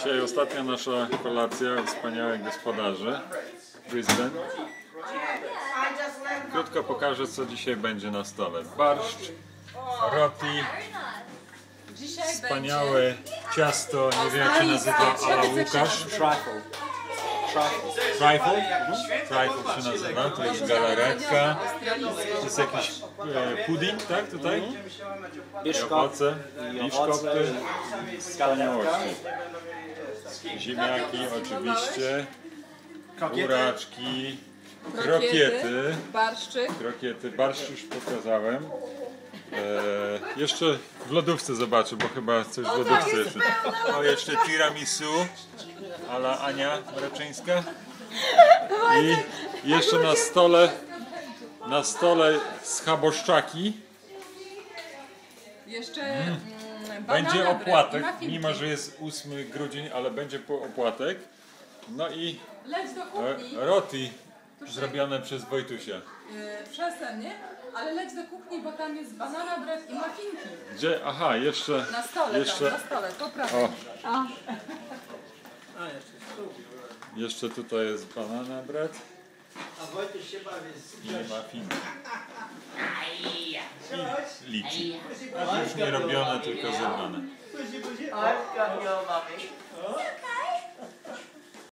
Dzisiaj ostatnia nasza kolacja wspaniałych gospodarzy Brisbane. Krótko pokażę co dzisiaj będzie na stole. Barszcz, roti, wspaniałe ciasto, nie wiem jak się nazywa, ala Łukasz. Trifle. Trifle? Trifle się nazywa, to jest galaretka. To jest jakiś e, pudding, tak tutaj? Biszkop. Owoce, I biszkopty, wspaniałości. Ziemniaki oczywiście, buraczki, krokiety. barszczyk. Krokiety, barszcz już pokazałem. E, jeszcze w lodówce zobaczę, bo chyba coś w lodówce jeszcze. O, jeszcze tiramisu, ala Ania Mraczyńska. I jeszcze na stole, na stole schaboszczaki Jeszcze mm. Będzie banana bread opłatek, mimo że jest 8 grudzień, ale będzie po opłatek. No i Leć do e, kuchni. roti zrobione przez Wojtusia. Yy? Ale leć do kuchni, bo tam jest banana bread i muffinki. Gdzie? Aha, jeszcze, Na stole jeszcze, tam, na stole, prawej. o, jeszcze tutaj jest banana bread A Wojtek się bawi z i muffin. Liczy. Już nie robione, tylko. I've got your mummy.